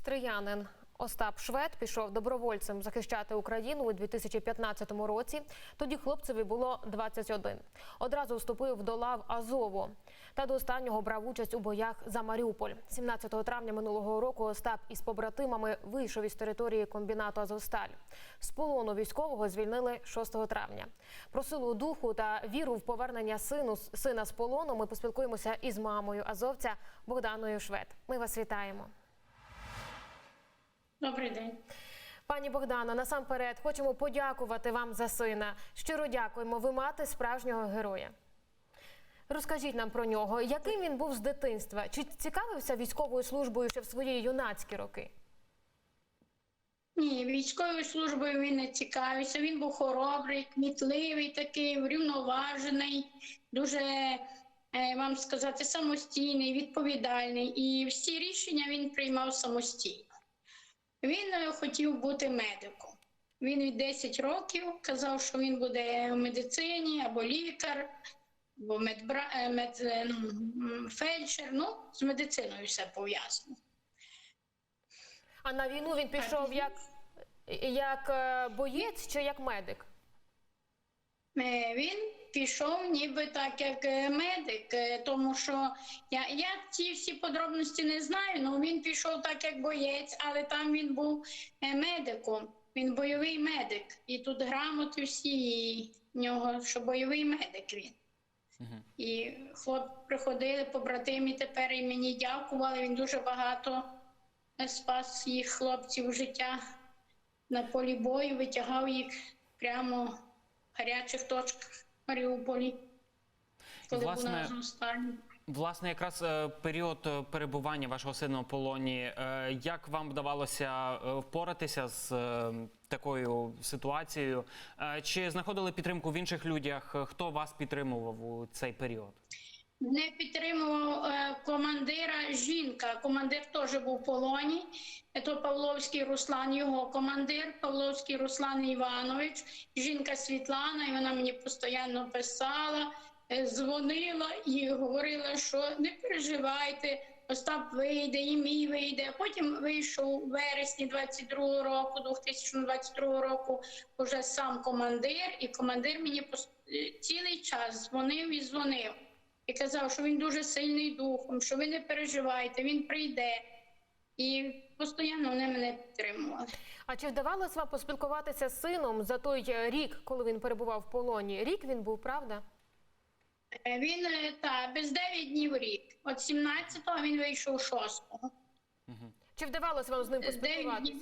Триянин Остап Швед пішов добровольцем захищати Україну у 2015 році. Тоді хлопцеві було 21. Одразу вступив до лав Азову та до останнього брав участь у боях за Маріуполь. 17 травня минулого року Остап із побратимами вийшов із території комбінату Азовсталь. З полону військового звільнили 6 травня. Про силу духу та віру в повернення сину сина з полону ми поспілкуємося із мамою азовця Богданою Швед. Ми вас вітаємо. Добрий день. Пані Богдана, насамперед хочемо подякувати вам за сина. Щиро дякуємо. Ви мати справжнього героя. Розкажіть нам про нього, яким він був з дитинства? Чи цікавився військовою службою ще в свої юнацькі роки? Ні, військовою службою він не цікавився. Він був хоробрий, кмітливий, такий, врівноважений, дуже е, вам сказати, самостійний, відповідальний. І всі рішення він приймав самостійно. Він е, хотів бути медиком. Він від 10 років казав, що він буде в медицині або лікар, або медбра... е, мед... е, ну, фельдшер. Ну, з медициною все пов'язано. А на війну він пішов як, як боєць чи як медик? Він пішов ніби так, як е, медик, е, тому що я, я ці всі подробності не знаю, але він пішов так, як боєць, але там він був е, медиком, він бойовий медик. І тут грамоти всі і в нього, що бойовий медик він. І хлопці приходили, побратимі тепер і мені дякували. Він дуже багато спас їх хлопців життя на полі бою, витягав їх прямо в гарячих точках Маріуполі, коли Власне, на Азовсталі. Власне, якраз е, період е, перебування вашого сина у полоні. е, Як вам вдавалося впоратися з такою ситуацією? Чи знаходили підтримку в інших людях? Хто вас підтримував у цей період? Не підтримував е, командира жінка. Командир теж був в полоні. Це Павловський Руслан, його командир, Павловський Руслан Іванович, жінка Світлана, і вона мені постійно писала, е, дзвонила і говорила, що не переживайте, Остап вийде, і мій вийде. Потім вийшов у вересні 22 року, 2022 року, вже сам командир, і командир мені пос- е, цілий час дзвонив і дзвонив і казав, що він дуже сильний духом, що ви не переживайте, він прийде. І постійно вони мене підтримували. А чи вдавалося вам поспілкуватися з сином за той е, рік, коли він перебував в полоні? Рік він був, правда? Е, Він е, та без 9 днів рік. От 17-го він вийшов 6-го. Чи вдавалося вам з ним поспілкуватися?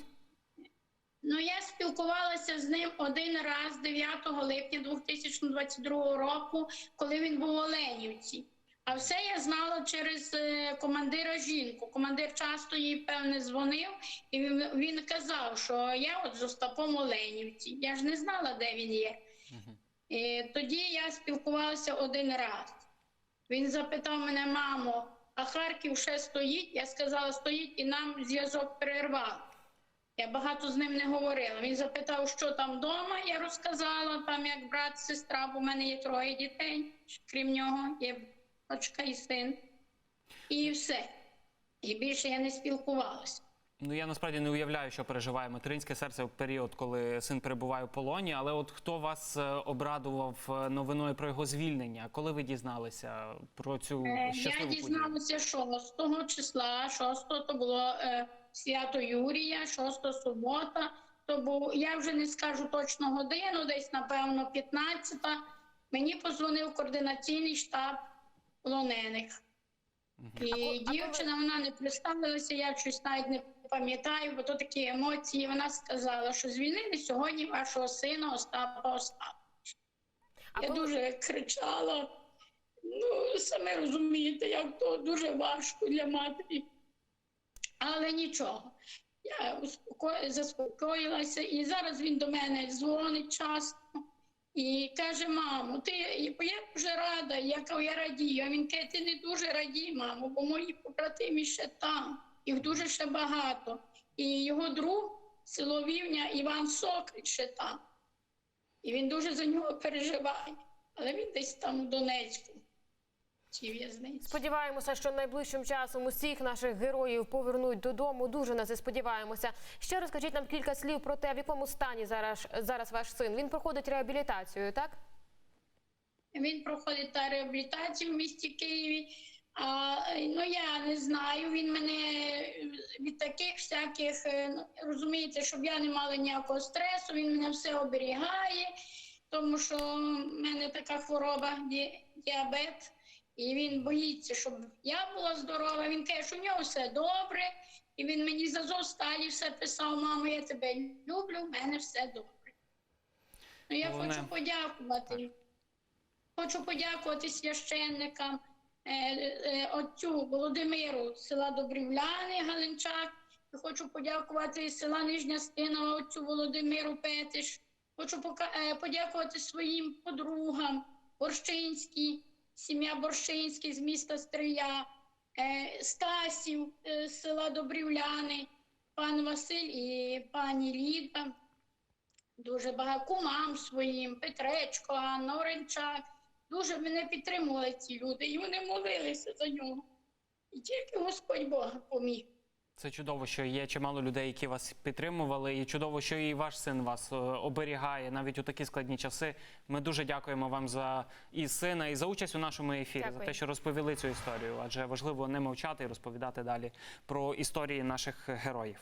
Ну, я спілкувалася з ним один раз 9 липня 2022 року, коли він був в Оленівці. А все я знала через е, командира жінку. Командир часто їй певне дзвонив, і він, він казав, що я от з Остапом Оленівці. Я ж не знала, де він є. І тоді я спілкувалася один раз. Він запитав мене, мамо, а Харків ще стоїть? Я сказала, стоїть, і нам зв'язок перервав. Я багато з ним не говорила. Він запитав, що там вдома. Я розказала, там як брат, сестра, бо в мене є троє дітей, крім нього, є дочка і син. І все. І більше я не спілкувалася. Ну я насправді не уявляю, що переживає материнське серце в період, коли син перебуває у полоні. Але от хто вас е, обрадував е, новиною про його звільнення? Коли ви дізналися про цю Е, Я щасливу подію? дізналася 6 числа, 6 то було свято Юрія, 6 субота. То був, я вже не скажу точно годину, десь напевно 15-та. Мені позвонив координаційний штаб полонених. І А дівчина вона не представилася, я щось навіть не пам'ятаю, бо то такі емоції. Вона сказала, що звільнили сьогодні вашого сина Остапа Остапа. Я дуже кричала. Ну, саме розумієте, як то дуже важко для матері. Але нічого. Я заспокоїлася, і зараз він до мене дзвонить часто і каже: мамо, ти я дуже рада, я кажу, я радію. А він каже, ти не дуже радій, мамо, бо мої побратимі ще там, їх дуже ще багато. І його друг село Вівня Іван Сокрич ще там. І він дуже за нього переживає, але він десь там у Донецьку. Цій в'язниці. Сподіваємося, що найближчим часом усіх наших героїв повернуть додому. Дуже на це сподіваємося. Ще розкажіть нам кілька слів про те, в якому стані зараз зараз ваш син. Він проходить реабілітацію, так? Він проходить та реабілітацію в місті Києві. А, ну я не знаю. Він мене від таких всяких е, ну, розумієте, щоб я не мала ніякого стресу. Він мене все оберігає, тому що в мене така хвороба ді- діабет, і він боїться, щоб я була здорова. Він каже, що у нього все добре, і він мені за зосталі все писав: мамо, я тебе люблю, в мене все добре. Ну я Головне- хочу подякувати. Хочу подякувати священникам, е, е, отцю Володимиру з села Добрівляни Галинчак. І Хочу подякувати з села Нижня Стинова отцю Володимиру Петиш. Хочу е, подякувати своїм подругам Борщинській, сім'я Борщинський з міста Стрия, е, Стасів е, з села Добрівляни, пан Василь і пані Ліда. Дуже багато кумам своїм, Петречко, Анна Оренчак. Дуже мене підтримували ці люди, і вони молилися за нього. І тільки Господь Бога поміг. Це чудово, що є чимало людей, які вас підтримували, і чудово, що і ваш син вас е, оберігає навіть у такі складні часи. Ми дуже дякуємо вам за і сина, і за участь у нашому ефірі, за те, що розповіли цю історію. Адже важливо не мовчати і розповідати далі про історії наших героїв.